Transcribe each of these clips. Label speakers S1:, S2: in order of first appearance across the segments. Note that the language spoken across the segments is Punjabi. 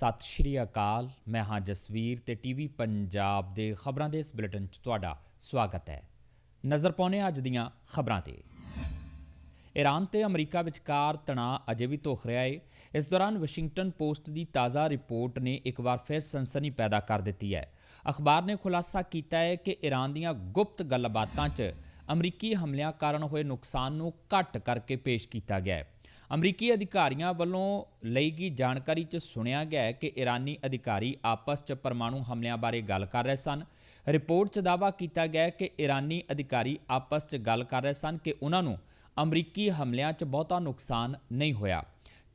S1: ਸਤਿ ਸ਼੍ਰੀ ਅਕਾਲ। ਮੈਂ ਹਾਂ ਜਸਵੀਰ ਤੇ ਟੀਵੀ ਪੰਜਾਬ ਦੇ ਖਬਰਾਂ ਦੇ ਇਸ ਬੁਲੇਟਿਨ 'ਚ ਤੁਹਾਡਾ ਸਵਾਗਤ ਹੈ। ਨਜ਼ਰ ਪਾਉਂਦੇ ਹਾਂ ਅੱਜ ਦੀਆਂ ਖਬਰਾਂ ਤੇ। ਈਰਾਨ ਤੇ ਅਮਰੀਕਾ ਵਿਚਕਾਰ ਤਣਾਅ ਅਜੇ ਵੀ ਧੋਖ ਰਿਹਾ ਹੈ ਇਸ ਦੌਰਾਨ ਵਾਸ਼ਿੰਗਟਨ ਪੋਸਟ ਦੀ ਤਾਜ਼ਾ ਰਿਪੋਰਟ ਨੇ ਇੱਕ ਵਾਰ ਫਿਰ ਸਨਸਨੀ ਪੈਦਾ ਕਰ ਦਿੱਤੀ ਹੈ। ਅਖਬਾਰ ਨੇ ਖੁਲਾਸਾ ਕੀਤਾ ਹੈ ਕਿ ਈਰਾਨ ਦੀਆਂ ਗੁਪਤ ਗੱਲਬਾਤਾਂ 'ਚ ਅਮਰੀਕੀ ਹਮਲਿਆਂ ਕਾਰਨ ਹੋਏ ਨੁਕਸਾਨ ਨੂੰ ਘੱਟ ਕਰਕੇ ਪੇਸ਼ ਕੀਤਾ ਗਿਆ ਹੈ। ਅਮਰੀਕੀ ਅਧਿਕਾਰੀਆਂ ਵੱਲੋਂ ਲਈ ਗਈ ਜਾਣਕਾਰੀ 'ਚ ਸੁਣਿਆ ਗਿਆ ਹੈ ਕਿ ਈਰਾਨੀ ਅਧਿਕਾਰੀ ਆਪਸ 'ਚ ਪਰਮਾਣੂ ਹਮਲਿਆਂ ਬਾਰੇ ਗੱਲ ਕਰ ਰਹੇ ਸਨ। ਰਿਪੋਰਟ 'ਚ ਦਾਅਵਾ ਕੀਤਾ ਗਿਆ ਹੈ ਕਿ ਈਰਾਨੀ ਅਧਿਕਾਰੀ ਆਪਸ 'ਚ ਗੱਲ ਕਰ ਰਹੇ ਸਨ ਕਿ ਉਹਨਾਂ ਨੂੰ ਅਮਰੀਕੀ ਹਮਲਿਆਂ 'ਚ ਬਹੁਤਾ ਨੁਕਸਾਨ ਨਹੀਂ ਹੋਇਆ।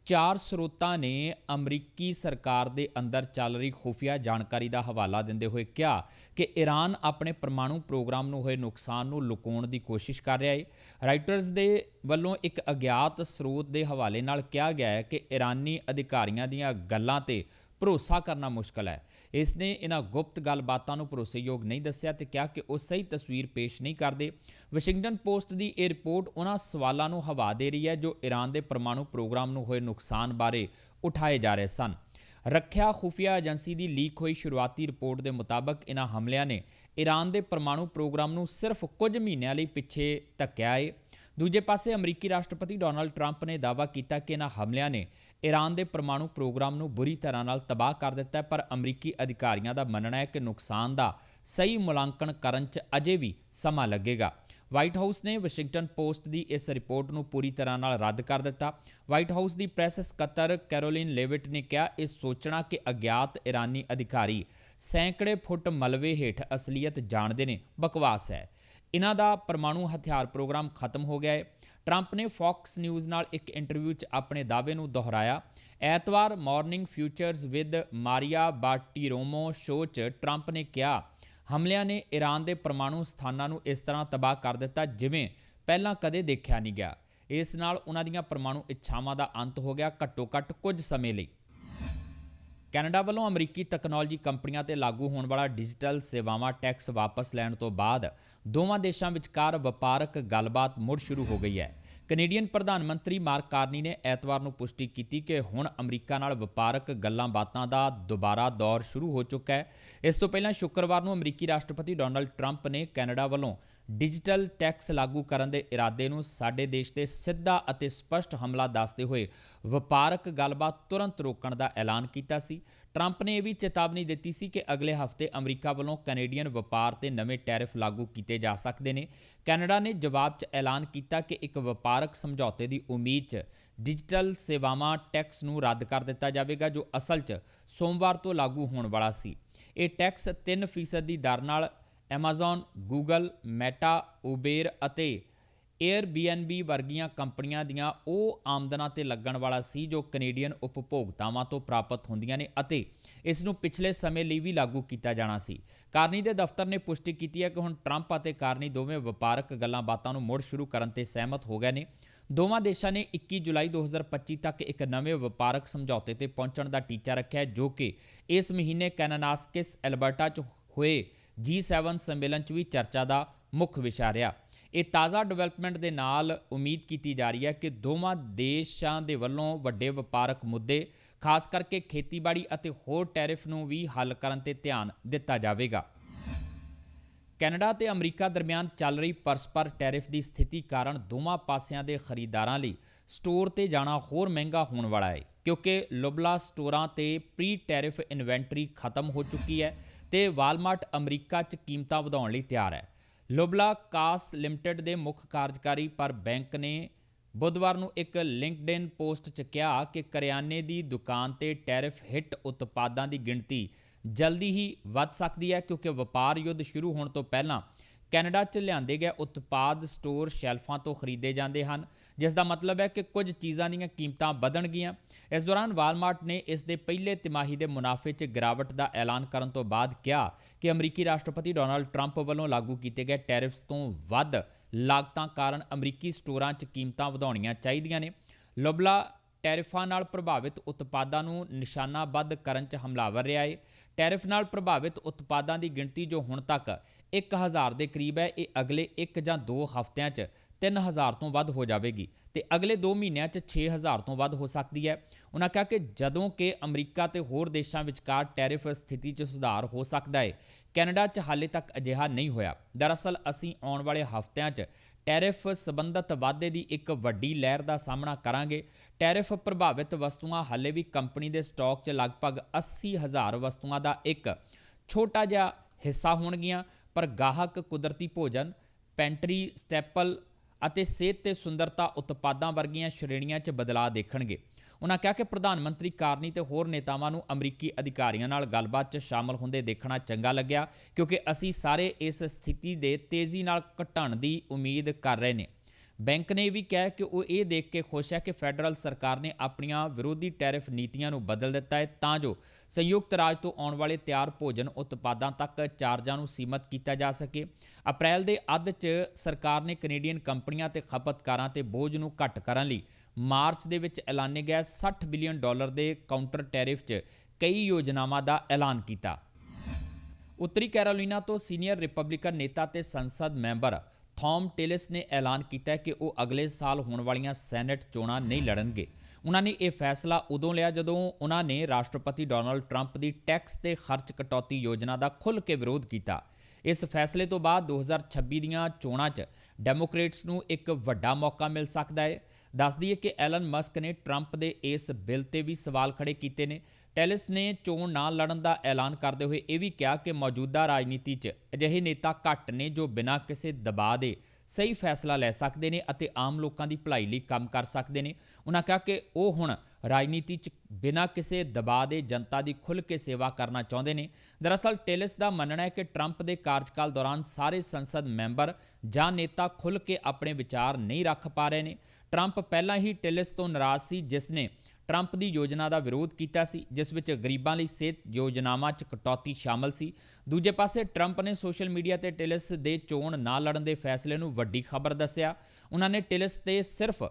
S1: ਚਾਰ ਸਰੋਤਾਂ ਨੇ ਅਮਰੀਕੀ ਸਰਕਾਰ ਦੇ ਅੰਦਰ ਚੱਲ ਰਹੀ ਖੁਫੀਆ ਜਾਣਕਾਰੀ ਦਾ ਹਵਾਲਾ ਦਿੰਦੇ ਹੋਏ ਕਿਹਾ ਕਿ ਈਰਾਨ ਆਪਣੇ ਪਰਮਾਣੂ ਪ੍ਰੋਗਰਾਮ ਨੂੰ ਹੋਏ ਨੁਕਸਾਨ ਨੂੰ ਲੁਕਾਉਣ ਦੀ ਕੋਸ਼ਿਸ਼ ਕਰ ਰਿਹਾ ਹੈ ਰਾਈਟਰਸ ਦੇ ਵੱਲੋਂ ਇੱਕ ਅਗਿਆਤ ਸਰੋਤ ਦੇ ਹਵਾਲੇ ਨਾਲ ਕਿਹਾ ਗਿਆ ਹੈ ਕਿ ਈਰਾਨੀ ਅਧਿਕਾਰੀਆਂ ਦੀਆਂ ਗੱਲਾਂ ਤੇ ਭਰੋਸਾ ਕਰਨਾ ਮੁਸ਼ਕਲ ਹੈ। ਇਸ ਨੇ ਇਹਨਾਂ ਗੁਪਤ ਗੱਲਬਾਤਾਂ ਨੂੰ ਭਰੋਸੇਯੋਗ ਨਹੀਂ ਦੱਸਿਆ ਤੇ ਕਿਹਾ ਕਿ ਉਹ ਸਹੀ ਤਸਵੀਰ ਪੇਸ਼ ਨਹੀਂ ਕਰਦੇ। ਵਾਸ਼ਿੰਗਟਨ ਪੋਸਟ ਦੀ ਇਹ ਰਿਪੋਰਟ ਉਹਨਾਂ ਸਵਾਲਾਂ ਨੂੰ ਹਵਾ ਦੇ ਰਹੀ ਹੈ, ਜੋ ਈਰਾਨ ਦੇ ਪਰਮਾਣੂ ਪ੍ਰੋਗਰਾਮ ਨੂੰ ਹੋਏ ਨੁਕਸਾਨ ਬਾਰੇ ਉਠਾਏ ਜਾ ਰਹੇ ਸਨ। ਰੱਖਿਆ ਖੁਫੀਆ ਏਜੰਸੀ ਦੀ ਲੀਕ ਹੋਈ ਸ਼ੁਰੂਆਤੀ ਰਿਪੋਰਟ ਦੇ ਮੁਤਾਬਕ ਇਹਨਾਂ ਹਮਲਿਆਂ ਨੇ ਈਰਾਨ ਦੇ ਪਰਮਾਣੂ ਪ੍ਰੋਗਰਾਮ ਨੂੰ ਸਿਰਫ ਕੁਝ ਮਹੀਨਿਆਂ ਲਈ ਪਿੱਛੇ ਧੱਕਿਆ ਹੈ ਦੂਜੇ ਪਾਸੇ ਅਮਰੀਕੀ ਰਾਸ਼ਟਰਪਤੀ ਡੋਨਾਲਡ ਟਰੰਪ ਨੇ ਦਾਅਵਾ ਕੀਤਾ ਕਿ ਇਹਨਾਂ ਹਮਲਿਆਂ ਨੇ ਈਰਾਨ ਦੇ ਪਰਮਾਣੂ ਪ੍ਰੋਗਰਾਮ ਨੂੰ ਬੁਰੀ ਤਰ੍ਹਾਂ ਨਾਲ ਤਬਾਹ ਕਰ ਦਿੱਤਾ ਪਰ ਅਮਰੀਕੀ ਅਧਿਕਾਰੀਆਂ ਦਾ ਮੰਨਣਾ ਹੈ ਕਿ ਨੁਕਸਾਨ ਦਾ ਸਹੀ ਮੁਲਾਂਕਣ ਕਰਨ 'ਚ ਅਜੇ ਵੀ ਸਮਾਂ ਲੱਗੇਗਾ। ਵਾਈਟ ਹਾਊਸ ਨੇ ਵਾਸ਼ਿੰਗਟਨ ਪੋਸਟ ਦੀ ਇਸ ਰਿਪੋਰਟ ਨੂੰ ਪੂਰੀ ਤਰ੍ਹਾਂ ਨਾਲ ਰੱਦ ਕਰ ਦਿੱਤਾ। ਵਾਈਟ ਹਾਊਸ ਦੀ ਪ੍ਰੈਸ ਸਕੱਤਰ ਕੈਰੋਲਿਨ ਲੇਵਿਟ ਨੇ ਕਿਹਾ, ਇਹ ਸੋਚਣਾ ਕਿ ਅਗਿਆਤ ਈਰਾਨੀ ਅਧਿਕਾਰੀ ਸੈਂਕੜੇ ਫੁੱਟ ਮਲਵੇ ਹੇਠ ਅਸਲੀਅਤ ਜਾਣਦੇ ਨੇ, ਬਕਵਾਸ ਹੈ। ਇਹਨਾਂ ਦਾ ਪਰਮਾਣੂ ਹਥਿਆਰ ਪ੍ਰੋਗਰਾਮ ਖਤਮ ਹੋ ਗਿਆ ਹੈ। ਟਰੰਪ ਨੇ ਫੌਕਸ ਨਿਊਜ਼ ਨਾਲ ਇੱਕ ਇੰਟਰਵਿਊ 'ਚ ਆਪਣੇ ਦਾਅਵੇ ਨੂੰ ਦੁਹਰਾਇਆ। ਐਤਵਾਰ Morning Futures with Maria Bartiromo show 'ਚ ਟਰੰਪ ਨੇ ਕਿਹਾ, ਹਮਲਿਆਂ ਨੇ ਈਰਾਨ ਦੇ ਪਰਮਾਣੂ ਸਥਾਨਾਂ ਨੂੰ ਇਸ ਤਰ੍ਹਾਂ ਤਬਾਹ ਕਰ ਦਿੱਤਾ ਜਿਵੇਂ ਪਹਿਲਾਂ ਕਦੇ ਦੇਖਿਆ ਨਹੀਂ ਗਿਆ। ਇਸ ਨਾਲ ਉਹਨਾਂ ਦੀਆਂ ਪਰਮਾਣੂ ਇੱਛਾਵਾਂ ਦਾ ਅੰਤ ਹੋ ਗਿਆ ਘੱਟੋ-ਘੱਟ ਕੁਝ ਸਮੇਂ ਲਈ। ਕੈਨੇਡਾ ਵੱਲੋਂ ਅਮਰੀਕੀ ਤਕਨਾਲੋਜੀ ਕੰਪਨੀਆਂ ਤੇ ਲਾਗੂ ਹੋਣ ਵਾਲਾ ਡਿਜੀਟਲ ਸੇਵਾਵਾਂ ਟੈਕਸ ਵਾਪਸ ਲੈਣ ਤੋਂ ਬਾਅਦ ਦੋਵਾਂ ਦੇਸ਼ਾਂ ਵਿਚਕਾਰ ਵਪਾਰਕ ਗੱਲਬਾਤ ਮੁੜ ਸ਼ੁਰੂ ਹੋ ਗਈ ਹੈ। ਕੈਨੇਡੀਅਨ ਪ੍ਰਧਾਨ ਮੰਤਰੀ ਮਾਰਕ ਕਾਰਨੀ ਨੇ ਐਤਵਾਰ ਨੂੰ ਪੁਸ਼ਟੀ ਕੀਤੀ ਕਿ ਹੁਣ ਅਮਰੀਕਾ ਨਾਲ ਵਪਾਰਕ ਗੱਲਾਂ ਬਾਤਾਂ ਦਾ ਦੁਬਾਰਾ ਦੌਰ ਸ਼ੁਰੂ ਹੋ ਚੁੱਕਾ ਹੈ। ਇਸ ਤੋਂ ਪਹਿਲਾਂ ਸ਼ੁੱਕਰਵਾਰ ਨੂੰ ਅਮਰੀਕੀ ਰਾਸ਼ਟਰਪਤੀ ਡੋਨਲਡ ਟਰੰਪ ਨੇ ਕੈਨੇਡਾ ਵੱਲੋਂ ਡਿਜੀਟਲ ਟੈਕਸ ਲਾਗੂ ਕਰਨ ਦੇ ਇਰਾਦੇ ਨੂੰ ਸਾਡੇ ਦੇਸ਼ ਤੇ ਸਿੱਧਾ ਅਤੇ ਸਪਸ਼ਟ ਹਮਲਾ ਦੱਸਦੇ ਹੋਏ ਵਪਾਰਕ ਗੱਲਬਾਤ ਤੁਰੰਤ ਰੋਕਣ ਦਾ ਐਲਾਨ ਕੀਤਾ ਸੀ। ਟਰੰਪ ਨੇ ਇਹ ਵੀ ਚੇਤਾਵਨੀ ਦਿੱਤੀ ਸੀ ਕਿ ਅਗਲੇ ਹਫ਼ਤੇ ਅਮਰੀਕਾ ਵੱਲੋਂ ਕੈਨੇਡੀਅਨ ਵਪਾਰ ਤੇ ਨਵੇਂ ਟੈਰਿਫ ਲਾਗੂ ਕੀਤੇ ਜਾ ਸਕਦੇ ਨੇ। ਕੈਨੇਡਾ ਨੇ ਜਵਾਬ 'ਚ ਐਲਾਨ ਕੀਤਾ ਕਿ ਇੱਕ ਵਪਾਰਕ ਸਮਝੌਤੇ ਦੀ ਉਮੀਦ 'ਚ ਡਿਜੀਟਲ ਸੇਵਾਵਾਂ ਟੈਕਸ ਨੂੰ ਰੱਦ ਕਰ ਦਿੱਤਾ ਜਾਵੇਗਾ, ਜੋ ਅਸਲ 'ਚ ਸੋਮਵਾਰ ਤੋਂ ਲਾਗੂ ਹੋਣ ਵਾਲਾ ਸੀ। ਇਹ ਟੈਕਸ 3% ਦੀ ਦਰ ਨਾਲ Amazon, Google, Meta, Uber ਅਤੇ Airbnb ਵਰਗੀਆਂ ਕੰਪਨੀਆਂ ਦੀਆਂ ਉਹ ਆਮਦਨਾਂ ਤੇ ਲੱਗਣ ਵਾਲਾ ਸੀ ਜੋ ਕੈਨੇਡੀਅਨ ਉਪਭੋਗਤਾਵਾਂ ਤੋਂ ਪ੍ਰਾਪਤ ਹੁੰਦੀਆਂ ਨੇ ਅਤੇ ਇਸ ਨੂੰ ਪਿਛਲੇ ਸਮੇਂ ਲਈ ਵੀ ਲਾਗੂ ਕੀਤਾ ਜਾਣਾ ਸੀ। ਕਾਰਨੀ ਦੇ ਦਫ਼ਤਰ ਨੇ ਪੁਸ਼ਟੀ ਕੀਤੀ ਹੈ ਕਿ ਹੁਣ ਟਰੰਪ ਅਤੇ ਕਾਰਨੀ ਦੋਵੇਂ ਵਪਾਰਕ ਗੱਲਾਂ ਬਾਤਾਂ ਨੂੰ ਮੁੜ ਸ਼ੁਰੂ ਕਰਨ ਤੇ ਸਹਿਮਤ ਹੋ ਗਏ ਨੇ। ਦੋਵਾਂ ਦੇਸ਼ਾਂ ਨੇ 21 ਜੁਲਾਈ 2025 ਤੱਕ ਇੱਕ ਨਵੇਂ ਵਪਾਰਕ ਸਮਝੌਤੇ ਤੇ ਪਹੁੰਚਣ ਦਾ ਟੀਚਾ ਰੱਖਿਆ ਜੋ ਕਿ ਇਸ ਮਹੀਨੇ ਕੈਨਾਨਾਸਕਿਸ ਐਲਬਰਟਾ 'ਚ ਹੋਏ G7 ਸੰਮੇਲਨ 'ਚ ਵੀ ਚਰਚਾ ਦਾ ਮੁੱਖ ਵਿਸ਼ਾ ਰਿਹਾ। ਇਹ ਤਾਜ਼ਾ ਡਿਵੈਲਪਮੈਂਟ ਦੇ ਨਾਲ ਉਮੀਦ ਕੀਤੀ ਜਾ ਰਹੀ ਹੈ ਕਿ ਦੋਵਾਂ ਦੇਸ਼ਾਂ ਦੇ ਵੱਲੋਂ ਵੱਡੇ ਵਪਾਰਕ ਮੁੱਦੇ, ਖਾਸ ਕਰਕੇ ਖੇਤੀਬਾੜੀ ਅਤੇ ਹੋਰ ਟੈਰਿਫ ਨੂੰ ਵੀ ਹੱਲ ਕਰਨ ਤੇ ਧਿਆਨ ਦਿੱਤਾ ਜਾਵੇਗਾ। ਕੈਨੇਡਾ ਤੇ ਅਮਰੀਕਾ ਦਰਮਿਆਨ ਚੱਲ ਰਹੀ ਪਰਸਪਰ ਟੈਰਿਫ ਦੀ ਸਥਿਤੀ ਕਾਰਨ ਦੋਵਾਂ ਪਾਸਿਆਂ ਦੇ ਖਰੀਦਦਾਰਾਂ ਲਈ ਸਟੋਰ ਤੇ ਜਾਣਾ ਹੋਰ ਮਹਿੰਗਾ ਹੋਣ ਵਾਲਾ ਹੈ, ਕਿਉਂਕਿ ਲੁਬਲਾ ਸਟੋਰਾਂ ਤੇ ਪ੍ਰੀ ਟੈਰਿਫ ਇਨਵੈਂਟਰੀ ਖਤਮ ਹੋ ਚੁੱਕੀ ਹੈ। ਤੇ ਵਾਲਮਾਰਟ ਅਮਰੀਕਾ 'ਚ ਕੀਮਤਾਂ ਵਧਾਉਣ ਲਈ ਤਿਆਰ ਹੈ। ਲੁਬਲਾ ਕਾਸ ਲਿਮਟਿਡ ਦੇ ਮੁੱਖ ਕਾਰਜਕਾਰੀ ਪਰ ਬੈਂਕ ਨੇ ਬੁੱਧਵਾਰ ਨੂੰ ਇੱਕ ਲਿੰਕਡਇਨ ਪੋਸਟ 'ਚ ਕਿਹਾ ਕਿ ਕਰਿਆਨੇ ਦੀ ਦੁਕਾਨ ਤੇ ਟੈਰਿਫ ਹਿੱਟ ਉਤਪਾਦਾਂ ਦੀ ਗਿਣਤੀ ਜਲਦੀ ਹੀ ਵੱਧ ਸਕਦੀ ਹੈ ਕਿਉਂਕਿ ਵਪਾਰ ਯੁੱਧ ਸ਼ੁਰੂ ਹੋਣ ਤੋਂ ਪਹਿਲਾਂ ਕੈਨੇਡਾ 'ਚ ਲਿਆਂਦੇ ਗਏ ਉਤਪਾਦ ਸਟੋਰ ਸ਼ੈਲਫਾਂ ਤੋਂ ਖਰੀਦੇ ਜਾਂਦੇ ਹਨ ਜਿਸ ਦਾ ਮਤਲਬ ਹੈ ਕਿ ਕੁਝ ਚੀਜ਼ਾਂ ਦੀਆਂ ਕੀਮਤਾਂ ਵਧਣਗੀਆਂ। ਇਸ ਦੌਰਾਨ ਵਾਲਮਾਰਟ ਨੇ ਇਸ ਦੇ ਪਹਿਲੇ ਤਿਮਾਹੀ ਦੇ ਮੁਨਾਫੇ 'ਚ ਗਿਰਾਵਟ ਦਾ ਐਲਾਨ ਕਰਨ ਤੋਂ ਬਾਅਦ ਕਿਹਾ ਕਿ ਅਮਰੀਕੀ ਰਾਸ਼ਟਰਪਤੀ ਡੋਨਾਲਡ ਟਰੰਪ ਵੱਲੋਂ ਲਾਗੂ ਕੀਤੇ ਗਏ ਟੈਰਿਫਸ ਤੋਂ ਵੱਧ ਲਾਗਤਾਂ ਕਾਰਨ ਅਮਰੀਕੀ ਸਟੋਰਾਂ 'ਚ ਕੀਮਤਾਂ ਵਧਾਉਣੀਆਂ ਚਾਹੀਦੀਆਂ ਨੇ। ਲੁਬਲਾ ਟੈਰਿਫਾਂ ਨਾਲ ਪ੍ਰਭਾਵਿਤ ਉਤਪਾਦਾਂ ਨੂੰ ਨਿਸ਼ਾਨਾਬੱਧ ਕਰਨ 'ਚ ਹਮਲਾਵਰ ਰਿਹਾ ਹੈ ਟੈਰਿਫ ਨਾਲ ਪ੍ਰਭਾਵਿਤ ਉਤਪਾਦਾਂ ਦੀ ਗਿਣਤੀ ਜੋ ਹੁਣ ਤੱਕ 1000 ਦੇ ਕਰੀਬ ਹੈ, ਇਹ ਅਗਲੇ 1 ਜਾਂ 2 ਹਫ਼ਤਿਆਂ 'ਚ 3000 ਤੋਂ ਵੱਧ ਹੋ ਜਾਵੇਗੀ ਤੇ ਅਗਲੇ 2 ਮਹੀਨਿਆਂ 'ਚ 6000 ਤੋਂ ਵੱਧ ਹੋ ਸਕਦੀ ਹੈ। ਉਹਨਾਂ ਕਿਹਾ ਕਿ ਜਦੋਂ ਕਿ ਅਮਰੀਕਾ ਤੇ ਹੋਰ ਦੇਸ਼ਾਂ ਵਿਚਕਾਰ ਟੈਰਿਫ ਸਥਿਤੀ 'ਚ ਸੁਧਾਰ ਹੋ ਸਕਦਾ ਹੈ ਕੈਨੇਡਾ 'ਚ ਹਾਲੇ ਤੱਕ ਅਜਿਹਾ ਨਹੀਂ ਹੋਇਆ। ਦਰਅਸਲ, ਅਸੀਂ ਆਉਣ ਵਾਲੇ ਹਫ਼ਤਿਆਂ 'ਚ ਟੈਰਿਫ ਸੰਬੰਧਤ ਵਾਧੇ ਦੀ ਇੱਕ ਵੱਡੀ ਲਹਿਰ ਦਾ ਸਾਹਮਣਾ ਕਰਾਂਗੇ। ਟੈਰਿਫ ਪ੍ਰਭਾਵਿਤ ਵਸਤੂਆਂ ਹਾਲੇ ਵੀ ਕੰਪਨੀ ਦੇ ਸਟਾਕ 'ਚ ਲਗਭਗ 80000 ਵਸਤੂਆਂ ਦਾ ਇੱਕ ਛੋਟਾ ਜਿਹਾ ਹਿੱਸਾ ਹੋਣਗੀਆਂ, ਪਰ ਗਾਹਕ ਕੁਦਰਤੀ ਭੋਜਨ, ਪੈਂਟਰੀ, ਸਟੈਪਲ ਅਤੇ ਸਿਹਤ ਤੇ ਸੁੰਦਰਤਾ ਉਤਪਾਦਾਂ ਵਰਗੀਆਂ ਸ਼੍ਰੇਣੀਆਂ 'ਚ ਬਦਲਾਅ ਦੇਖਣਗੇ। ਉਹਨਾਂ ਕਿਹਾ ਕਿ ਪ੍ਰਧਾਨ ਮੰਤਰੀ ਕਾਰਨੀ ਤੇ ਹੋਰ ਨੇਤਾਵਾਂ ਨੂੰ ਅਮਰੀਕੀ ਅਧਿਕਾਰੀਆਂ ਨਾਲ ਗੱਲਬਾਤ 'ਚ ਸ਼ਾਮਲ ਹੁੰਦੇ ਦੇਖਣਾ ਚੰਗਾ ਲੱਗਿਆ, ਕਿਉਂਕਿ ਅਸੀਂ ਸਾਰੇ ਇਸ ਸਥਿਤੀ ਦੇ ਤੇਜ਼ੀ ਨਾਲ ਘਟਣ ਦੀ ਉਮੀਦ ਕਰ ਰਹੇ ਨੇ। ਬੈਂਕ ਨੇ ਇਹ ਵੀ ਕਿਹਾ ਕਿ ਉਹ ਇਹ ਦੇਖ ਕੇ ਖੁਸ਼ ਹੈ ਕਿ ਫੈਡਰਲ ਸਰਕਾਰ ਨੇ ਆਪਣੀਆਂ ਵਿਰੋਧੀ ਟੈਰਿਫ ਨੀਤੀਆਂ ਨੂੰ ਬਦਲ ਦਿੱਤਾ ਹੈ, ਤਾਂ ਜੋ ਸੰਯੁਕਤ ਰਾਜ ਤੋਂ ਆਉਣ ਵਾਲੇ ਤਿਆਰ ਭੋਜਨ ਉਤਪਾਦਾਂ ਤੱਕ ਚਾਰਜਾਂ ਨੂੰ ਸੀਮਤ ਕੀਤਾ ਜਾ ਸਕੇ। ਅਪ੍ਰੈਲ ਦੇ ਅੱਧ 'ਚ ਸਰਕਾਰ ਨੇ ਕੈਨੇਡੀਅਨ ਕੰਪਨੀਆਂ ਤੇ ਖਪਤਕਾਰਾਂ ਤੇ ਬੋਝ ਨੂੰ ਘੱਟ ਕਰਨ ਲਈ ਮਾਰਚ ਦੇ ਵਿੱਚ ਐਲਾਨੇ ਗਏ 60 ਬਿਲੀਅਨ ਡਾਲਰ ਦੇ ਕਾਊਂਟਰ ਟੈਰਿਫ 'ਚ ਕਈ ਯੋਜਨਾਵਾਂ ਦਾ ਐਲਾਨ ਕੀਤਾ। ਉੱਤਰੀ ਕੈਰੋਲੀਨਾ ਤੋਂ ਸੀਨੀਅਰ ਰਿਪਬਲਿਕਨ ਨੇਤਾ ਤੇ ਸੰਸਦ ਮੈਂਬਰ ਥੌਮ ਟਿਲਿਸ ਨੇ ਐਲਾਨ ਕੀਤਾ ਕਿ ਉਹ ਅਗਲੇ ਸਾਲ ਹੋਣ ਵਾਲੀਆਂ ਸੈਨੇਟ ਚੋਣਾਂ ਨਹੀਂ ਲੜਨਗੇ। ਉਹਨਾਂ ਨੇ ਇਹ ਫੈਸਲਾ ਉਦੋਂ ਲਿਆ ਜਦੋਂ ਉਹਨਾਂ ਨੇ ਰਾਸ਼ਟਰਪਤੀ ਡੋਨਲਡ ਟਰੰਪ ਦੀ ਟੈਕਸ ਤੇ ਖਰਚ ਕਟੌਤੀ ਯੋਜਨਾ ਦਾ ਖੁੱਲ੍ਹ ਕੇ ਵਿਰੋਧ ਕੀਤਾ। ਇਸ ਫੈਸਲੇ ਤੋਂ ਬਾਅਦ 2026 ਦੀਆਂ ਚੋਣਾਂ 'ਚ ਡੈਮੋਕ੍ਰੇਟਸ ਨੂੰ ਇੱਕ ਵੱਡਾ ਮੌਕਾ ਮਿਲ ਸਕਦਾ ਹੈ। ਦੱਸਦੀ ਹੈ ਕਿ ਐਲਨ ਮਸਕ ਨੇ ਟਰੰਪ ਦੇ ਇਸ ਬਿੱਲ ਤੇ ਵੀ ਸਵਾਲ ਖੜੇ ਕੀਤੇ ਨੇ। ਟੈਲਿਸ ਨੇ ਚੋਣ ਨਾ ਲੜਨ ਦਾ ਐਲਾਨ ਕਰਦੇ ਹੋਏ ਇਹ ਵੀ ਕਿਹਾ ਕਿ ਮੌਜੂਦਾ ਰਾਜਨੀਤੀ 'ਚ ਅਜਿਹੇ ਨੇਤਾ ਘੱਟ ਨੇ ਜੋ ਬਿਨਾਂ ਕਿਸੇ ਦਬਾਅ ਦੇ ਸਹੀ ਫੈਸਲਾ ਲੈ ਸਕਦੇ ਨੇ ਅਤੇ ਆਮ ਲੋਕਾਂ ਦੀ ਭਲਾਈ ਲਈ ਕੰਮ ਕਰ ਸਕਦੇ ਨੇ। ਉਹਨਾਂ ਕਿਹਾ ਕਿ ਉਹ ਹੁਣ ਰਾਜਨੀਤੀ 'ਚ ਬਿਨਾਂ ਕਿਸੇ ਦਬਾਅ ਦੇ ਜਨਤਾ ਦੀ ਖੁੱਲ੍ਹ ਕੇ ਸੇਵਾ ਕਰਨਾ ਚਾਹੁੰਦੇ ਨੇ। ਦਰਅਸਲ ਟੇਲਿਸ ਦਾ ਮੰਨਣਾ ਹੈ ਕਿ ਟਰੰਪ ਦੇ ਕਾਰਜਕਾਲ ਦੌਰਾਨ ਸਾਰੇ ਸੰਸਦ ਮੈਂਬਰ ਜਾਂ ਨੇਤਾ ਖੁੱਲ੍ਹ ਕੇ ਆਪਣੇ ਵਿਚਾਰ ਨਹੀਂ ਰੱਖ ਪਾ ਰਹੇ ਨੇ। ਟਰੰਪ ਪਹਿਲਾਂ ਹੀ ਟਿਲਿਸ ਤੋਂ ਨਾਰਾਜ਼ ਸੀ, ਜਿਸ ਨੇ ਟਰੰਪ ਦੀ ਯੋਜਨਾ ਦਾ ਵਿਰੋਧ ਕੀਤਾ ਸੀ, ਜਿਸ ਵਿੱਚ ਗਰੀਬਾਂ ਲਈ ਸਿਹਤ ਯੋਜਨਾਵਾਂ 'ਚ ਕਟੌਤੀ ਸ਼ਾਮਲ ਸੀ। ਦੂਜੇ ਪਾਸੇ, ਟਰੰਪ ਨੇ ਸੋਸ਼ਲ ਮੀਡੀਆ ਤੇ ਟਿਲਿਸ ਦੇ ਚੋਣ ਨਾ ਲੜਨ ਦੇ ਫੈਸਲੇ ਨੂੰ ਵੱਡੀ ਖਬਰ ਦੱਸਿਆ। ਉਹਨਾਂ ਨੇ ਟਿਲਿਸ ਤੇ ਸਿਰਫ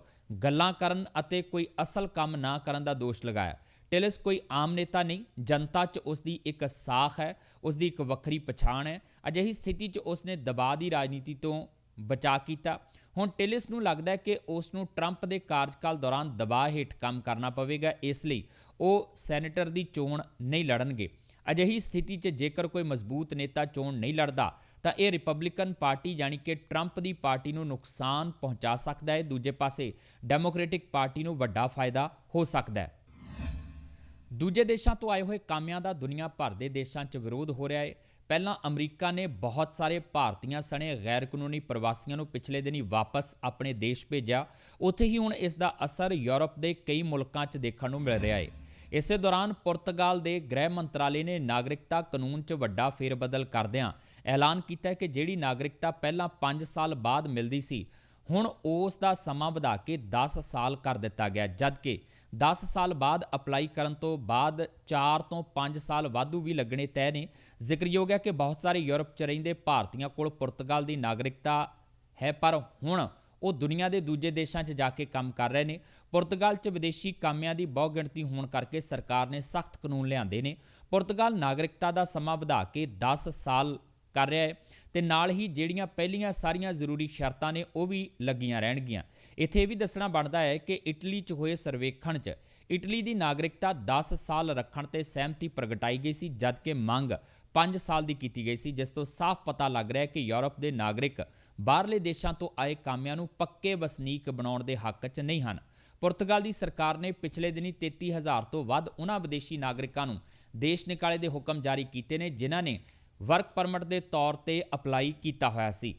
S1: ਗੱਲਾਂ ਕਰਨ ਅਤੇ ਕੋਈ ਅਸਲ ਕੰਮ ਨਾ ਕਰਨ ਦਾ ਦੋਸ਼ ਲਗਾਇਆ। ਟਿਲਸ ਕੋਈ ਆਮ ਨੇਤਾ ਨਹੀਂ, ਜਨਤਾ 'ਚ ਉਸ ਦੀ ਇੱਕ ਸਾਖ ਹੈ, ਉਸ ਦੀ ਇੱਕ ਵੱਖਰੀ ਪਛਾਣ ਹੈ। ਅਜਿਹੀ ਸਥਿਤੀ 'ਚ ਉਸ ਨੇ ਦਬਾਅ ਦੀ ਰਾਜਨੀਤੀ ਤੋਂ ਬਚਾ ਕੀਤਾ। ਹੁਣ ਟਿਲਿਸ ਨੂੰ ਲੱਗਦਾ ਹੈ ਕਿ ਉਸ ਨੂੰ ਟਰੰਪ ਦੇ ਕਾਰਜਕਾਲ ਦੌਰਾਨ ਦਬਾਅ ਹੇਠ ਕੰਮ ਕਰਨਾ ਪਵੇਗਾ, ਇਸ ਲਈ ਉਹ ਸੈਨੇਟਰ ਦੀ ਚੋਣ ਨਹੀਂ ਲੜਨਗੇ। ਅਜਿਹੀ ਸਥਿਤੀ 'ਚ ਜੇਕਰ ਕੋਈ ਮਜ਼ਬੂਤ ਨੇਤਾ ਚੋਣ ਨਹੀਂ ਲੜਦਾ, ਤਾਂ ਇਹ ਰਿਪਬਲਿਕਨ ਪਾਰਟੀ ਯਾਨੀ ਕਿ ਟਰੰਪ ਦੀ ਪਾਰਟੀ ਨੂੰ ਨੁਕਸਾਨ ਪਹੁੰਚਾ ਸਕਦਾ ਹੈ। ਦੂਜੇ ਪਾਸੇ ਡੈਮੋਕ੍ਰੈਟਿਕ ਪਾਰਟੀ ਨੂੰ ਵੱਡਾ ਫਾਇਦਾ ਹੋ ਸਕਦਾ ਹੈ। ਦੂਜੇ ਦੇਸ਼ਾਂ ਤੋਂ ਆਏ ਹੋਏ ਕਾਮਿਆਂ ਦਾ ਦੁਨੀਆ ਭਰ ਦੇ ਦੇਸ਼ਾਂ 'ਚ ਵਿਰੋਧ ਹੋ ਰਿਹਾ ਹੈ। ਪਹਿਲਾਂ ਅਮਰੀਕਾ ਨੇ ਬਹੁਤ ਸਾਰੇ ਭਾਰਤੀਆਂ ਸਣੇ ਗੈਰ ਕਾਨੂੰਨੀ ਪ੍ਰਵਾਸੀਆਂ ਨੂੰ ਪਿਛਲੇ ਦਿਨੀ ਵਾਪਸ ਆਪਣੇ ਦੇਸ਼ ਭੇਜਿਆ। ਉੱਥੇ ਹੀ ਹੁਣ ਇਸ ਦਾ ਅਸਰ ਯੂਰਪ ਦੇ ਕਈ ਮੁਲਕਾਂ 'ਚ ਦੇਖਣ ਨੂੰ ਮਿਲ ਰਿਹਾ ਹੈ ਇਸੇ ਦੌਰਾਨ ਪੁਰਤਗਾਲ ਦੇ ਗ੍ਰਹਿ ਮੰਤਰਾਲੇ ਨੇ ਨਾਗਰਿਕਤਾ ਕਾਨੂੰਨ 'ਚ ਵੱਡਾ ਫੇਰਬਦਲ ਕਰਦਿਆਂ ਐਲਾਨ ਕੀਤਾ ਹੈ ਕਿ ਜਿਹੜੀ ਨਾਗਰਿਕਤਾ ਪਹਿਲਾਂ 5 ਸਾਲ ਬਾਅਦ ਮਿਲਦੀ ਸੀ, ਹੁਣ ਉਸ ਦਾ ਸਮਾਂ ਵਧਾ ਕੇ 10 ਸਾਲ ਕਰ ਦਿੱਤਾ ਗਿਆ, ਜਦਕਿ 10 ਸਾਲ ਬਾਅਦ ਅਪਲਾਈ ਕਰਨ ਤੋਂ ਬਾਅਦ 4 ਤੋਂ 5 ਸਾਲ ਵਾਧੂ ਵੀ ਲੱਗਣੇ ਤੈਅ ਨੇ। ਜ਼ਿਕਰਯੋਗ ਹੈ ਕਿ ਬਹੁਤ ਸਾਰੇ ਯੂਰਪ 'ਚ ਰਹਿੰਦੇ ਭਾਰਤੀਆਂ ਕੋਲ ਪੁਰਤਗਾਲ ਦੀ ਨਾਗਰਿਕਤਾ ਹੈ, ਪਰ ਹੁਣ ਉਹ ਦੁਨੀਆ ਦੇ ਦੂਜੇ ਦੇਸ਼ਾਂ 'ਚ ਜਾ ਕੇ ਕੰਮ ਕਰ ਰਹੇ ਨੇ। ਪੁਰਤਗਾਲ 'ਚ ਵਿਦੇਸ਼ੀ ਕਾਮਿਆਂ ਦੀ ਬਹੁ ਗਿਣਤੀ ਹੋਣ ਕਰਕੇ ਸਰਕਾਰ ਨੇ ਸਖਤ ਕਾਨੂੰਨ ਲਿਆਂਦੇ ਨੇ। ਪੁਰਤਗਾਲ ਨਾਗਰਿਕਤਾ ਦਾ ਸਮਾਂ ਵਧਾ ਕੇ 10 ਸਾਲ ਕਰ ਰਿਹਾ ਹੈ। ਤੇ ਨਾਲ ਹੀ ਜਿਹੜੀਆਂ ਪਹਿਲੀਆਂ ਸਾਰੀਆਂ ਜ਼ਰੂਰੀ ਸ਼ਰਤਾਂ ਨੇ ਉਹ ਵੀ ਲੱਗੀਆਂ ਰਹਿਣਗੀਆਂ। ਇੱਥੇ ਇਹ ਵੀ ਦੱਸਣਾ ਬਣਦਾ ਹੈ ਕਿ ਇਟਲੀ 'ਚ ਹੋਏ ਸਰਵੇਖਣ 'ਚ ਇਟਲੀ ਦੀ ਨਾਗਰਿਕਤਾ 10 ਸਾਲ ਰੱਖਣ ਤੇ ਸਹਿਮਤੀ ਪ੍ਰਗਟਾਈ ਗਈ ਸੀ, ਜਦਕਿ ਮੰਗ 5 ਸਾਲ ਦੀ ਕੀਤੀ ਗਈ ਸੀ, ਜਿਸ ਤੋਂ ਸਾਫ਼ ਪਤਾ ਲੱਗ ਰਿਹਾ ਹੈ ਕਿ ਯੂਰਪ ਦੇ ਨਾਗਰਿਕ ਬਾਹਰਲੇ ਦੇਸ਼ਾਂ ਤੋਂ ਆਏ ਕਾਮਿਆਂ ਨੂੰ ਪੱਕੇ ਵਸਨੀਕ ਬਣਾਉਣ ਦੇ ਹੱਕ 'ਚ ਨਹੀਂ ਹਨ। ਪੁਰਤਗਾਲ ਦੀ ਸਰਕਾਰ ਨੇ ਪਿਛਲੇ ਦਿਨੀ 33000 ਤੋਂ ਵੱਧ ਉਹਨਾਂ ਵਿਦੇਸ਼ੀ ਨਾਗਰਿਕਾਂ ਨੂੰ ਦੇਸ਼ ਨਿਕਾਲੇ ਦੇ ਹੁਕਮ ਜਾਰੀ ਕੀਤੇ ਨੇ, ਜਿਨ੍ਹਾਂ ਨੇ ਵਰਕ ਪਰਮਿਟ ਦੇ ਤੌਰ ਤੇ ਅਪਲਾਈ ਕੀਤਾ ਹੋਇਆ ਸੀ।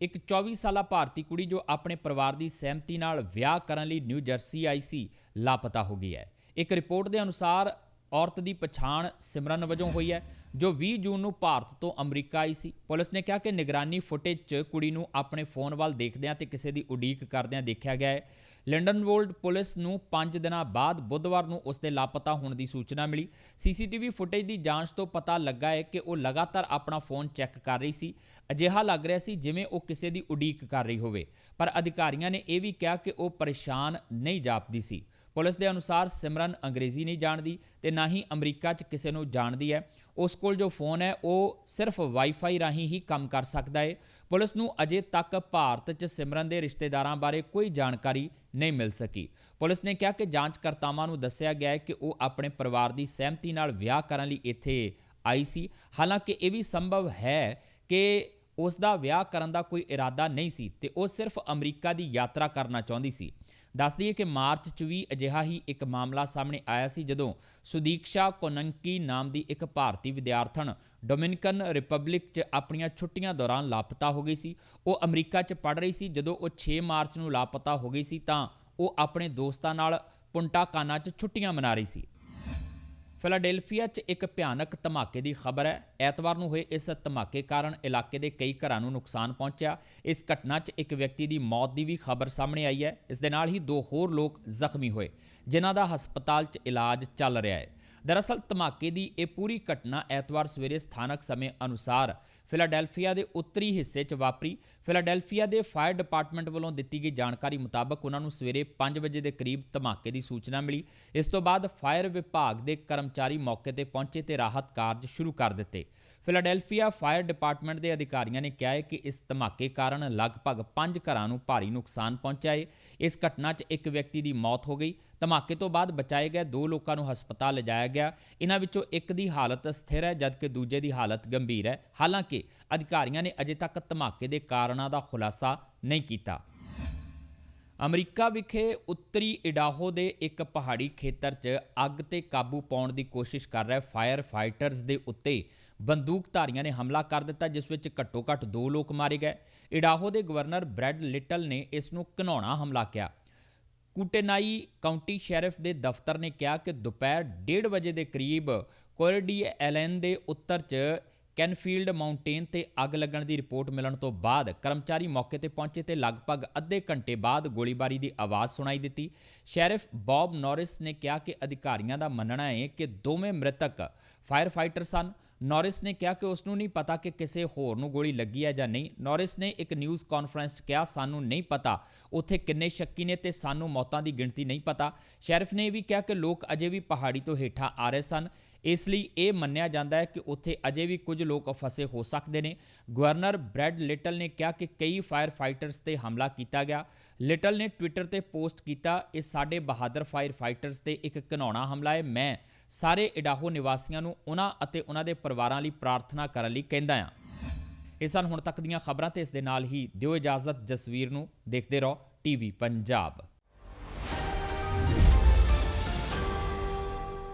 S1: ਇੱਕ 24 ਸਾਲਾ ਭਾਰਤੀ ਕੁੜੀ ਜੋ ਆਪਣੇ ਪਰਿਵਾਰ ਦੀ ਸਹਿਮਤੀ ਨਾਲ ਵਿਆਹ ਕਰਨ ਲਈ ਨਿਊ ਜਰਸੀ ਆਈ ਸੀ, ਲਾਪਤਾ ਹੋ ਗਈ ਹੈ। ਇੱਕ ਰਿਪੋਰਟ ਦੇ ਅਨੁਸਾਰ ਔਰਤ ਦੀ ਪਛਾਣ ਸਿਮਰਨ ਵਜੋਂ ਹੋਈ ਹੈ, ਜੋ 20 ਜੂਨ ਨੂੰ ਭਾਰਤ ਤੋਂ ਅਮਰੀਕਾ ਆਈ ਸੀ। ਪੁਲਿਸ ਨੇ ਕਿਹਾ ਕਿ ਨਿਗਰਾਨੀ ਫੁਟੇਜ 'ਚ ਕੁੜੀ ਨੂੰ ਆਪਣੇ ਫੋਨ ਵੱਲ ਦੇਖਦਿਆਂ ਤੇ ਕਿਸੇ ਦੀ ਉਡੀਕ ਕਰਦਿਆਂ ਦੇਖਿਆ ਗਿਆ ਹੈ। ਲੰਡਨਵੋਲਡ ਪੁਲਿਸ ਨੂੰ 5 ਦਿਨਾਂ ਬਾਅਦ ਬੁੱਧਵਾਰ ਨੂੰ ਉਸ ਦੇ ਲਾਪਤਾ ਹੋਣ ਦੀ ਸੂਚਨਾ ਮਿਲੀ। ਸੀਸੀਟੀਵੀ ਫੁਟੇਜ ਦੀ ਜਾਂਚ ਤੋਂ ਪਤਾ ਲੱਗਾ ਹੈ ਕਿ ਉਹ ਲਗਾਤਾਰ ਆਪਣਾ ਫੋਨ ਚੈੱਕ ਕਰ ਰਹੀ ਸੀ। ਅਜਿਹਾ ਲੱਗ ਰਿਹਾ ਸੀ ਜਿਵੇਂ ਉਹ ਕਿਸੇ ਦੀ ਉਡੀਕ ਕਰ ਰਹੀ ਹੋਵੇ। ਪਰ ਅਧਿਕਾਰੀਆਂ ਨੇ ਇਹ ਵੀ ਕਿਹਾ ਕਿ ਉਹ ਪਰੇਸ਼ਾਨ ਨਹੀਂ ਜਾਪਦੀ ਸੀ। ਪੁਲਿਸ ਦੇ ਅਨੁਸਾਰ ਸਿਮਰਨ ਅੰਗਰੇਜ਼ੀ ਨਹੀਂ ਜਾਣਦੀ ਤੇ ਨਾ ਹੀ ਅਮਰੀਕਾ 'ਚ ਕਿਸੇ ਨੂੰ ਜਾਣਦੀ ਹੈ। ਉਸ ਕੋਲ ਜੋ ਫੋਨ ਹੈ, ਉਹ ਸਿਰਫ ਵਾਈਫਾਈ ਰਾਹੀਂ ਹੀ ਕੰਮ ਕਰ ਸਕਦਾ ਹੈ। ਪੁਲਿਸ ਨੂੰ ਅਜੇ ਤੱਕ ਭਾਰਤ 'ਚ ਸਿਮਰਨ ਦੇ ਰਿਸ਼ਤੇਦਾਰਾਂ ਬਾਰੇ ਕੋਈ ਜਾਣਕਾਰੀ ਨਹੀਂ ਮਿਲ ਸਕੀ। ਪੁਲਿਸ ਨੇ ਕਿਹਾ ਕਿ ਜਾਂਚਕਰਤਾਵਾਂ ਨੂੰ ਦੱਸਿਆ ਗਿਆ ਹੈ ਕਿ ਉਹ ਆਪਣੇ ਪਰਿਵਾਰ ਦੀ ਸਹਿਮਤੀ ਨਾਲ ਵਿਆਹ ਕਰਨ ਲਈ ਇੱਥੇ ਆਈ ਸੀ। ਹਾਲਾਂਕਿ ਇਹ ਵੀ ਸੰਭਵ ਹੈ ਕਿ ਉਸ ਦਾ ਵਿਆਹ ਕਰਨ ਦਾ ਕੋਈ ਇਰਾਦਾ ਨਹੀਂ ਸੀ ਤੇ ਉਹ ਸਿਰਫ ਅਮਰੀਕਾ ਦੀ ਯਾਤਰਾ ਕਰਨਾ ਚਾਹੁੰਦੀ ਸੀ। ਦੱਸ ਦਈਏ ਕਿ ਮਾਰਚ 'ਚ ਵੀ ਅਜਿਹਾ ਹੀ ਇੱਕ ਮਾਮਲਾ ਸਾਹਮਣੇ ਆਇਆ ਸੀ, ਜਦੋਂ ਸੁਦੀਕਸ਼ਾ ਕੋਨੰਕੀ ਨਾਮ ਦੀ ਇੱਕ ਭਾਰਤੀ ਵਿਦਿਆਰਥਣ ਡੋਮਿਨਿਕਨ ਰਿਪਬਲਿਕ 'ਚ ਆਪਣੀਆਂ ਛੁੱਟੀਆਂ ਦੌਰਾਨ ਲਾਪਤਾ ਹੋ ਗਈ ਸੀ। ਉਹ ਅਮਰੀਕਾ 'ਚ ਪੜ ਰਹੀ ਸੀ। ਜਦੋਂ ਉਹ 6 ਮਾਰਚ ਨੂੰ ਲਾਪਤਾ ਹੋ ਗਈ ਸੀ, ਤਾਂ ਉਹ ਆਪਣੇ ਦੋਸਤਾਂ ਨਾਲ ਪੁੰਟਾ ਕਾਨਾ 'ਚ ਛੁੱਟੀਆਂ ਮਨਾ ਰਹੀ ਸੀ। ਫਿਲਾਡੈਲਫੀਆ 'ਚ ਇੱਕ ਭਿਆਨਕ ਧਮਾਕੇ ਦੀ ਖਬਰ ਹੈ। ਐਤਵਾਰ ਨੂੰ ਹੋਏ ਇਸ ਧਮਾਕੇ ਕਾਰਨ ਇਲਾਕੇ ਦੇ ਕਈ ਘਰਾਂ ਨੂੰ ਨੁਕਸਾਨ ਪਹੁੰਚਿਆ। ਇਸ ਘਟਨਾ 'ਚ ਇੱਕ ਵਿਅਕਤੀ ਦੀ ਮੌਤ ਦੀ ਵੀ ਖਬਰ ਸਾਹਮਣੇ ਆਈ ਹੈ। ਇਸ ਦੇ ਨਾਲ ਹੀ ਦੋ ਹੋਰ ਲੋਕ ਜ਼ਖਮੀ ਹੋਏ, ਜਿਨ੍ਹਾਂ ਦਾ ਹਸਪਤਾਲ 'ਚ ਇਲਾਜ ਚੱਲ ਰਿਹਾ ਹੈ। ਦਰਅਸਲ ਧਮਾਕੇ ਦੀ ਇਹ ਪੂਰੀ ਘਟਨਾ ਐਤਵਾਰ ਸਵੇਰੇ ਸਥਾਨਕ ਸਮੇਂ ਅਨੁਸਾਰ ਫਿਲਾਡੈਲਫੀਆ ਦੇ ਉੱਤਰੀ ਹਿੱਸੇ 'ਚ ਵਾਪਰੀ। ਫਿਲਾਡੈਲਫੀਆ ਦੇ ਫਾਇਰ ਡਿਪਾਰਟਮੈਂਟ ਵੱਲੋਂ ਦਿੱਤੀ ਗਈ ਜਾਣਕਾਰੀ ਮੁਤਾਬਕ ਉਹਨਾਂ ਨੂੰ ਸਵੇਰੇ 5 ਵਜੇ ਦੇ ਕਰੀਬ ਧਮਾਕੇ ਦੀ ਸੂਚਨਾ ਮਿਲੀ। ਇਸ ਤੋਂ ਬਾਅਦ ਫਾਇਰ ਵਿਭਾਗ ਦੇ ਕਰਮਚਾਰੀ ਮੌਕੇ ਤੇ ਪਹੁੰਚੇ ਤੇ ਰਾਹਤ ਕਾਰਜ ਸ਼ੁਰੂ ਕਰ ਦਿੱਤੇ। ਫਿਲਾਡੈਲਫੀਆ ਫਾਇਰ ਡਿਪਾਰਟਮੈਂਟ ਦੇ ਅਧਿਕਾਰੀਆਂ ਨੇ ਕਿਹਾ ਹੈ ਕਿ ਇਸ ਧਮਾਕੇ ਕਾਰਨ ਲਗਭਗ 5 ਘਰਾਂ ਨੂੰ ਭਾਰੀ ਨੁਕਸਾਨ ਪਹੁੰਚਿਆ ਹੈ ਇਸ ਘਟਨਾ 'ਚ ਇੱਕ ਵਿਅਕਤੀ ਦੀ ਮੌਤ ਹੋ ਗਈ। ਧਮਾਕੇ ਤੋਂ ਬਾਅਦ ਬਚਾਏ ਗਏ ਦੋ ਲੋਕਾਂ ਨੂੰ ਹਸਪਤਾਲ ਲਿਜਾਇਆ ਗਿਆ। ਇਹਨਾਂ ਵਿੱਚੋਂ ਇੱਕ ਦੀ ਹਾਲਤ ਸਥਿਰ ਹੈ, ਜਦਕਿ ਦੂਜੇ ਦੀ ਹਾਲਤ ਗੰਭੀਰ ਹੈ। ਹਾਲਾਂਕਿ, ਅਧਿਕਾਰੀਆਂ ਨੇ ਅਜੇ ਤੱਕ ਧਮਾਕੇ ਦੇ ਕਾਰਨਾਂ ਦਾ ਖੁਲਾਸਾ ਨਹੀਂ ਕੀਤਾ। ਅਮਰੀਕਾ ਵਿਖੇ ਉੱਤਰੀ ਇਡਾਹੋ ਦੇ ਇੱਕ ਪਹਾੜੀ ਖੇਤਰ 'ਚ ਅੱਗ ਤੇ ਕਾਬੂ ਪਾਉਣ ਦੀ ਕੋਸ਼ਿਸ਼ ਕਰ ਰਹੇ ਫਾਇਰ ਫਾਈਟਰਸ ਦੇ ਉੱਤੇ ਬੰਦੂਕਧਾਰੀਆਂ ਨੇ ਹਮਲਾ ਕਰ ਦਿੱਤਾ, ਜਿਸ ਵਿੱਚ ਘੱਟੋ-ਘੱਟ 2 ਲੋਕ ਮਾਰੇ ਗਏ। ਇਡਾਹੋ ਦੇ ਗਵਰਨਰ ਬ੍ਰੈਡ ਲਿਟਲ ਨੇ ਇਸ ਨੂੰ ਘਿਨਾਉਣਾ ਹਮਲਾ ਕਿਹਾ। ਕੁਟੇਨਾਈ ਕਾਉਂਟੀ ਸ਼ੈਰਿਫ ਦੇ ਦਫ਼ਤਰ ਨੇ ਕਿਹਾ ਕਿ ਦੁਪਹਿਰ 1:30 ਵਜੇ ਦੇ ਕਰੀਬ ਕੋਰਡੀ ਐਲਨ ਦੇ ਉੱਤਰ 'ਚ ਕੈਨਫੀਲਡ ਮਾਊਂਟੇਨ ਤੇ ਅੱਗ ਲੱਗਣ ਦੀ ਰਿਪੋਰਟ ਮਿਲਣ ਤੋਂ ਬਾਅਦ ਕਰਮਚਾਰੀ ਮੌਕੇ ਤੇ ਪਹੁੰਚੇ ਤੇ ਲਗਭਗ ਅੱਧੇ ਘੰਟੇ ਬਾਅਦ ਗੋਲੀਬਾਰੀ ਦੀ ਆਵਾਜ਼ ਸੁਣਾਈ ਦਿੱਤੀ। ਸ਼ੈਰਿਫ ਬੌਬ ਨੌਰਿਸ ਨੇ ਕਿਹਾ ਕਿ ਅਧਿਕਾਰੀਆਂ ਦਾ ਮੰਨਣਾ ਹੈ ਕਿ ਦੋਵੇਂ ਮ੍ਰਿਤਕ ਫਾਇਰ ਫਾਈਟਰ ਸਨ। ਨੌਰਿਸ ਨੇ ਕਿਹਾ ਕਿ ਉਸ ਨੂੰ ਨਹੀਂ ਪਤਾ ਕਿ ਕਿਸੇ ਹੋਰ ਨੂੰ ਗੋਲੀ ਲੱਗੀ ਹੈ ਜਾਂ ਨਹੀਂ। ਨੌਰਿਸ ਨੇ ਇੱਕ ਨਿਊਜ਼ ਕਾਨਫਰੰਸ 'ਚ ਕਿਹਾ, ਸਾਨੂੰ ਨਹੀਂ ਪਤਾ ਉੱਥੇ ਕਿੰਨੇ ਸ਼ੱਕੀ ਨੇ ਤੇ ਸਾਨੂੰ ਮੌਤਾਂ ਦੀ ਗਿਣਤੀ ਨਹੀਂ ਪਤਾ। ਸ਼ੈਰਿਫ ਨੇ ਇਹ ਵੀ ਕਿਹਾ ਕਿ ਲੋਕ ਅਜੇ ਵੀ ਪਹਾੜੀ ਤੋਂ ਹੇਠਾਂ ਆ ਰਹੇ ਸਨ। ਇਸ ਲਈ ਇਹ ਮੰਨਿਆ ਜਾਂਦਾ ਹੈ ਕਿ ਉੱਥੇ ਅਜੇ ਵੀ ਕੁਝ ਲੋਕ ਫਸੇ ਹੋ ਸਕਦੇ ਨੇ। ਗਵਰਨਰ ਬ੍ਰੈਡ ਲਿਟਲ ਨੇ ਕਿਹਾ ਕਿ ਕਈ ਫਾਇਰ ਫਾਈਟਰਸ ਤੇ ਹਮਲਾ ਕੀਤਾ ਗਿਆ। ਲਿਟਲ ਨੇ ਟਵਿੱਟਰ ਤੇ ਪੋਸਟ ਕੀਤਾ, ਇਹ ਸਾਡੇ ਬਹਾਦਰ ਫਾਇਰ ਫਾਈਟਰਸ ਤੇ ਇੱਕ ਘਿਨਾਉਣਾ ਹਮਲਾ ਹੈ। ਮੈਂ ਸਾਰੇ ਇਡਾਹੋ ਨਿਵਾਸੀਆਂ ਨੂੰ ਉਹਨਾਂ ਅਤੇ ਉਹਨਾਂ ਦੇ ਪਰਿਵਾਰਾਂ ਲਈ ਪ੍ਰਾਰਥਨਾ ਕਰਨ ਲਈ ਕਹਿੰਦਾ ਹਾਂ। ਇਹ ਸਨ ਹੁਣ ਤੱਕ ਦੀਆਂ ਖਬਰਾਂ ਤੇ ਇਸ ਦੇ ਨਾਲ ਹੀ ਦਿਓ ਇਜਾਜ਼ਤ ਜਸਵੀਰ ਨੂੰ। ਦੇਖਦੇ ਰਹੋ ਟੀਵੀ ਪੰਜਾਬ।